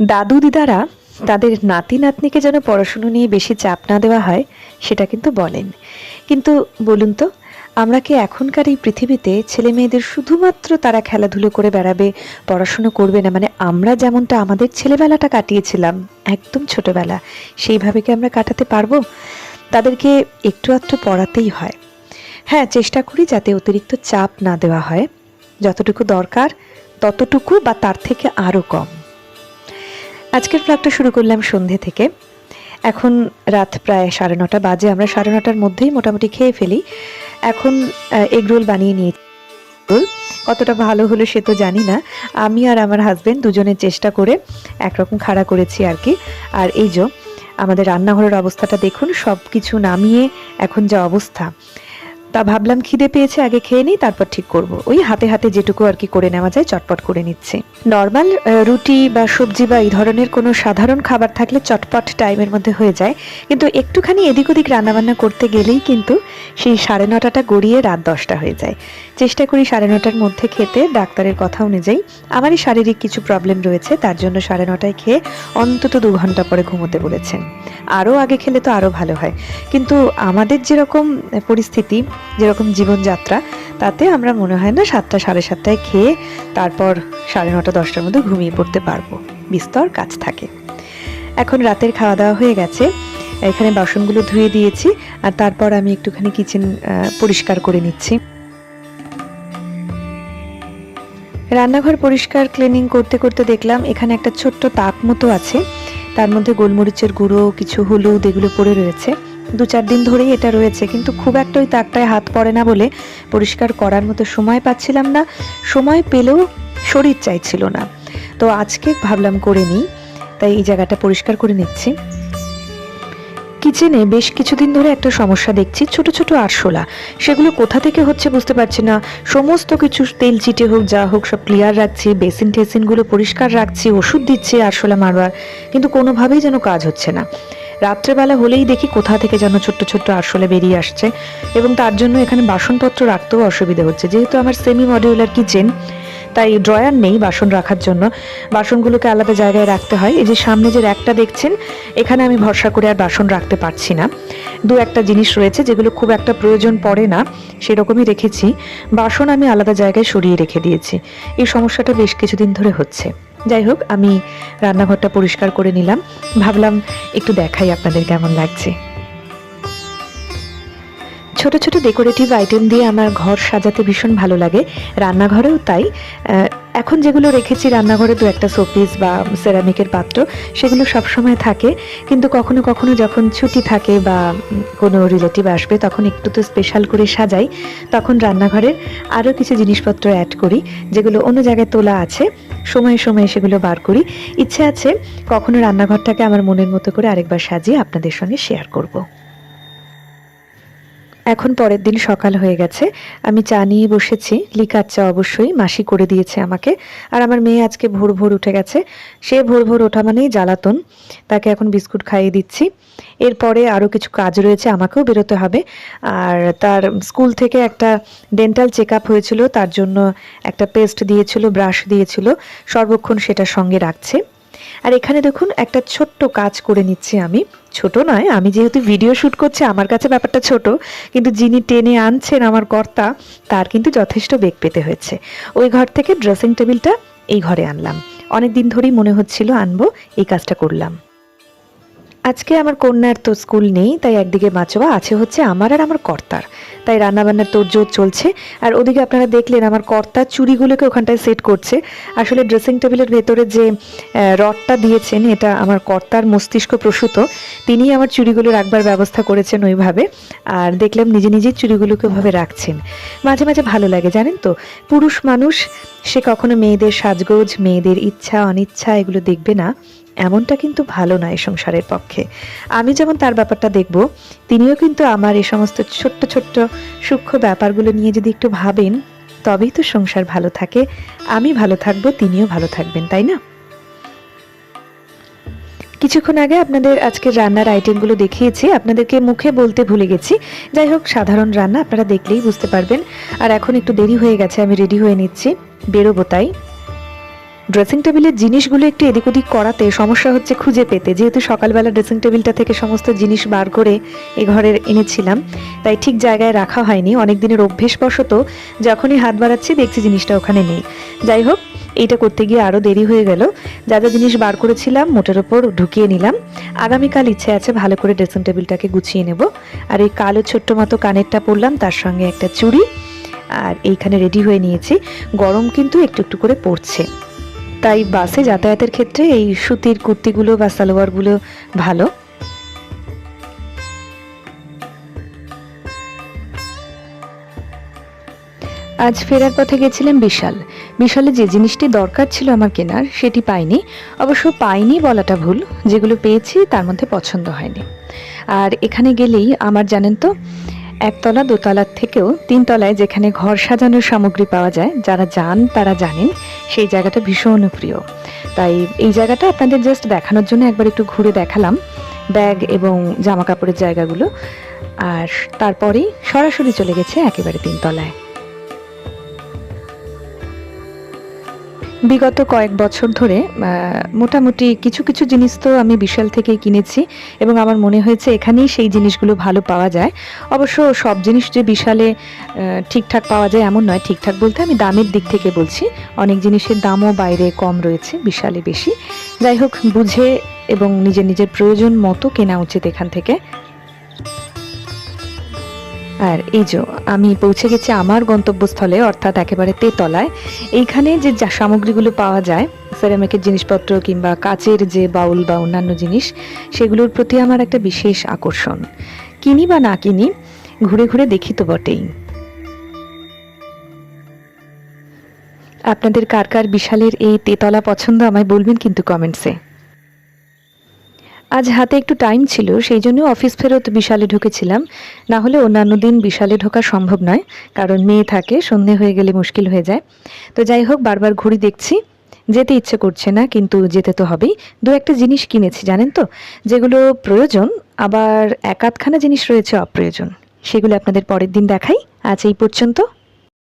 দাদু দিদারা তাদের নাতি নাতনিকে যেন পড়াশুনো নিয়ে বেশি চাপ না দেওয়া হয়, সেটা কিন্তু বলেন। কিন্তু বলুন তো, আমরা কি এখনকার এই পৃথিবীতে ছেলে মেয়েদের শুধুমাত্র তারা খেলাধুলো করে বেড়াবে, পড়াশুনো করবে না? মানে আমরা যেমনটা আমাদের ছেলেবেলাটা কাটিয়েছিলাম, একদম ছোটবেলা, সেইভাবে কি আমরা কাটাতে পারব? তাদেরকে একটু আধটু পড়াতেই হয়। হ্যাঁ চেষ্টা করি যাতে অতিরিক্ত চাপ না দেওয়া হয়। যতটুকু দরকার, ততটুকু বা তার থেকে আরও কম। আজকের ব্লগটা শুরু করলাম সন্ধে থেকে। এখন রাত প্রায় সাড়ে নটা বাজে, আমরা সাড়ে নটার মধ্যেই মোটামুটি খেয়ে ফেলি। এখন এগরোল বানিয়ে নিয়েছি। কতটা ভালো হলো সে তো জানি না। আমি আর আমার হাজব্যান্ড দুজনের চেষ্টা করে একরকম খাড়া করেছি আর কি। আর এই যে, আমাদের রান্নাঘরের অবস্থাটা দেখুন সব কিছু নামিয়ে এখন যা অবস্থা। তা ভাবলাম খিদে পেয়েছে, আগে খেয়ে নিই, তারপর ঠিক করব। ওই হাতে হাতে যেটুকু আর কি করে নেওয়া যায়, চটপট করে নিচ্ছে। নর্মাল রুটি বা সবজি বা এই ধরনের কোনো সাধারণ খাবার থাকলে চটপট টাইমের মধ্যে হয়ে যায়। কিন্তু একটুখানি এদিক ওদিক রান্নাবান্না করতে গেলেই কিন্তু সেই সাড়ে নটাটা গড়িয়ে রাত দশটা হয়ে যায়। চেষ্টা করি সাড়ে নটার মধ্যে খেতে, ডাক্তারের কথা অনুযায়ী। আমারই শারীরিক কিছু প্রবলেম রয়েছে, তার জন্য সাড়ে নটায় খেয়ে অন্তত দু ঘণ্টা পরে ঘুমোতে বলেছেন। আরও আগে খেলে তো আরও ভালো হয়। কিন্তু আমাদের যেরকম পরিস্থিতি যেরকম জীবনযাত্রা, তাতে আমরা মনে হয় না সাতটা সাড়ে সাতটায় খেয়ে তারপর সাড়ে নটা, দশটার মধ্যে ঘুমিয়ে পড়তে পারব। বিস্তর কাজ থাকে। এখন রাতের খাওয়া দাওয়া হয়ে গেছে। এখানে বাসনগুলো ধুয়ে দিয়েছি আর তারপর আমি একটুখানি কিচেন পরিষ্কার করে নিচ্ছি। রান্নাঘর পরিষ্কার ক্লিনিং করতে করতে দেখলাম এখানে একটা ছোট্ট তাক মতো আছে। তার মধ্যে গোলমরিচের গুঁড়ো, কিছু হলুদ এগুলো পড়ে রয়েছে। দু চার দিন ধরেই এটা রয়েছে। কিন্তু খুব একটা ওই তাকটায় হাত পড়ে না বলে পরিষ্কার করার মতো সময় পাচ্ছিলাম না। সময় পেলেও শরীর চাইছিল না। তো আজকে ভাবলাম করে নিই। তাই এই জায়গাটা পরিষ্কার করে নিচ্ছি। কিচেনে বেশ কিছুদিন ধরে একটা সমস্যা দেখছি। ছোট ছোট আরশোলা। সেগুলো কোথা থেকে হচ্ছে বুঝতে পারছি না। সমস্ত কিছু তেল চিটে হোক, যা হোক, সব ক্লিয়ার রাখছি। বেসিন টেসিনগুলো পরিষ্কার রাখছি। ওষুধ দিচ্ছি আরশোলা মারবার। কিন্তু কোনোভাবেই যেন কাজ হচ্ছে না। রাত্রেবেলা হলেই দেখি কোথা থেকে যেন ছোট্ট ছোট্ট আরশোলা বেরিয়ে আসছে এবং তার জন্য এখানে বাসনপত্র রাখতেও অসুবিধা হচ্ছে। যেহেতু আমার সেমি মডিউলার কিচেন তাই ড্রয়ার নেই বাসন রাখার জন্য। বাসনগুলোকে আলাদা জায়গায় রাখতে হয়। এই যে সামনে যে র্যাকটা দেখছেন, এখানে আমি ভরসা করে আর বাসন রাখতে পারছি না। দু একটা জিনিস রয়েছে যেগুলো খুব একটা প্রয়োজন পড়ে না, সেরকমই রেখেছি। বাসন আমি আলাদা জায়গায় সরিয়ে রেখে দিয়েছি। এই সমস্যাটা বেশ কিছুদিন ধরে হচ্ছে। যাই হোক, আমি রান্নাঘরটা পরিষ্কার করে নিলাম। ভাবলাম একটু দেখাই আপনাদের কেমন লাগছে। ছোট ছোট ডেকোরেটিভ আইটেম দিয়ে আমার ঘর সাজাতে ভীষণ ভালো লাগে। রান্নাঘরেও তাই। এখন যেগুলো রেখেছি, রান্নাঘরে দু একটা শোপিস বা সেরামিকের পাত্র, সেগুলো সবসময় থাকে। কিন্তু কখনো কখনো যখন ছুটি থাকে বা কোনো রিলেটিভ আসবে, তখন একটু তো স্পেশাল করে সাজাই। তখন রান্নাঘরের আরও কিছু জিনিসপত্র অ্যাড করি, যেগুলো অন্য জায়গায় তোলা আছে। সময়ে সময়ে সেগুলো বার করি। ইচ্ছে আছে কখনো রান্নাঘরটাকে আমার মনের মতো করে আরেকবার সাজিয়ে আপনাদের সঙ্গে শেয়ার করব। এখন পরের দিন সকাল হয়ে গেছে। আমি চা নিয়ে বসেছি। লিকার চা অবশ্যই মাসি করে দিয়েছে আমাকে। আর আমার মেয়ে আজকে ভোর ভোর উঠে গেছে। সে ভোর ভোর ওঠা মানেই জ্বালাতন। তাকে এখন বিস্কুট খাইয়ে দিচ্ছি। এরপরে আরও কিছু কাজ রয়েছে, আমাকেও বেরোতে হবে। আর তার স্কুল থেকে একটা ডেন্টাল চেক আপ হয়েছিল। তার জন্য একটা পেস্ট দিয়েছিল, ব্রাশ দিয়েছিল। সর্বক্ষণ সেটা সঙ্গে রাখছে। আর এখানে দেখুন, একটা ছোট্ট কাজ করে নিচ্ছি আমি। ছোট নয়, আমি যেহেতু ভিডিও শ্যুট করছি, আমার কাছে ব্যাপারটা ছোট, কিন্তু যিনি টেনে আনছেন আমার কর্তা, তার কিন্তু যথেষ্ট বেগ পেতে হয়েছে। ওই ঘর থেকে ড্রেসিং টেবিলটা এই ঘরে আনলাম। অনেক দিন ধরেই মনে হচ্ছিল আনব, এই কাজটা করলাম। আজকে আমার কন্যার তো স্কুল নেই, তাই একদিকে মাচোয়া আছে হচ্ছে আমার আর আমার কর্তার। তাই রান্নাবান্নার তোড়জোড় চলছে। আর ওদিকে আপনারা দেখলেন আমার কর্তা চুরিগুলোকে ওখানটায় সেট করছে। আসলে ড্রেসিং টেবিলের ভেতরে যে রডটা দিয়েছেন, এটা আমার কর্তার মস্তিষ্ক প্রসূত। তিনি আমার চুরিগুলো রাখবার ব্যবস্থা করেছেন ওইভাবে। আর দেখলাম নিজে নিজেই চুরিগুলোকে ওভাবে রাখছেন। মাঝে মাঝে ভালো লাগে, জানেন তো? পুরুষ মানুষ, সে কখনো মেয়েদের সাজগোজ, মেয়েদের ইচ্ছা, অনিচ্ছা, এগুলো দেখবে না। এমনটা কিন্তু ভালো নয় সংসারের পক্ষে। আমি যেমন তার ব্যাপারটা দেখব, তিনিও কিন্তু আমার এই সমস্ত ছোট্ট ছোট্ট সূক্ষ্ম ব্যাপারগুলো নিয়ে যদি একটু ভাবেন, তবেই তো সংসার ভালো থাকে। আমি ভালো থাকব, তিনিও ভালো থাকবেন, তাই না? কিছুক্ষণ আগে আপনাদের আজকের রান্নার আইটেমগুলো দেখিয়েছি। আপনাদেরকে মুখে বলতে ভুলে গেছি। যাই হোক, সাধারণ রান্না, আপনারা দেখলেই বুঝতে পারবেন। আর এখন একটু দেরি হয়ে গেছে, আমি রেডি হয়ে নিচ্ছি। বেরোবো তাই। ড্রেসিং টেবিলের জিনিসগুলো একটু এদিক ওদিক করাতে সমস্যা হচ্ছে খুঁজে পেতে। যেহেতু সকালবেলা ড্রেসিং টেবিলটা থেকে সমস্ত জিনিস বার করে এ ঘরের এনেছিলাম, তাই ঠিক জায়গায় রাখা হয়নি। অনেক দিনের অভ্যেসবশত যখনই হাত বাড়াচ্ছি, দেখছি জিনিসটা ওখানে নেই। যাই হোক, এইটা করতে গিয়ে আরও দেরি হয়ে গেল। যা যা জিনিস বার করেছিলাম, মোটের ওপর ঢুকিয়ে নিলাম। আগামীকাল ইচ্ছে আছে ভালো করে ড্রেসিং টেবিলটাকে গুছিয়ে নেব। আর এই কালো ছোট্ট মতো কানেরটা পরলাম, তার সঙ্গে একটা চুড়ি। আর এইখানে রেডি হয়ে নিয়েছি। গরম কিন্তু একটু একটু করে পড়ছে। তাই বাসে যাতায়াতের ক্ষেত্রে এই সুতির কুর্তিগুলো বা সালোয়ারগুলো ভালো। আজ ফেরার পথে গেছিলাম বিশাল। বিশালে যে জিনিসটি দরকার ছিল আমার কেনার, সেটি পাইনি। অবশ্য পাইনি বলাটা ভুল, যেগুলো পেয়েছি তার মধ্যে পছন্দ হয়নি। আর এখানে গেলেই আমার, জানেন তো একতলা, দোতলার থেকেও তিনতলায় যেখানে ঘর সাজানোর সামগ্রী পাওয়া যায়, যারা যান তারা জানেন, সেই জায়গাটা ভীষণ প্রিয়। তাই এই জায়গাটা আপনাদের জাস্ট দেখানোর জন্য একবার একটু ঘুরে দেখালাম, ব্যাগ এবং জামা কাপড়ের জায়গাগুলো। আর তারপরেই সরাসরি চলে গেছে একেবারে তিনতলায়। বিগত কয়েক বছর ধরে মোটামুটি কিছু কিছু জিনিস তো আমি বিশাল থেকেই কিনেছি এবং আমার মনে হয়েছে এখানেই সেই জিনিসগুলো ভালো পাওয়া যায়। অবশ্য সব জিনিস যে বিশালে ঠিকঠাক পাওয়া যায় এমন নয়, ঠিকঠাক বলতে আমি দামের দিক থেকে বলছি। অনেক জিনিসের দামও বাইরে কম রয়েছে, বিশালে বেশি। যাই হোক, বুঝে এবং নিজের নিজের প্রয়োজন মতো কেনা উচিত এখান থেকে। আর এই যে, আমি পৌঁছে গেছি আমার গন্তব্যস্থলে, অর্থাৎ একেবারে তেতলায়। এইখানে যে যা সামগ্রীগুলো পাওয়া যায় সেরামিকের জিনিসপত্র কিংবা কাচের যে বাউল বা অন্যান্য জিনিস, সেগুলোর প্রতি আমার একটা বিশেষ আকর্ষণ। কিনি বা না কিনি, ঘুরে ঘুরে দেখি তো বটেই। আপনাদের কার কার বিশালের এই তেতলা পছন্দ আমায় বলবেন কিন্তু কমেন্টসে। আজ হাতে একটু টাইম ছিল, সেই জন্য অফিস ফেরত বিশালে ঢুকেছিলাম। না হলে অন্যান্য দিন বিশালে ঢোকা সম্ভব নয়, কারণ মেয়ে থাকে, সন্ধে হয়ে গেলে মুশকিল হয়ে যায়। তো যাই হোক, বারবার ঘুরি দেখছি। যেতে ইচ্ছে করছে না, কিন্তু যেতে তো হবেই। দু একটা জিনিস কিনেছি, জানেন তো? যেগুলো প্রয়োজন, আবার এক আধখানা জিনিস রয়েছে অপ্রয়োজন। সেগুলো আপনাদের পরের দিন দেখাই। আজ এই পর্যন্ত।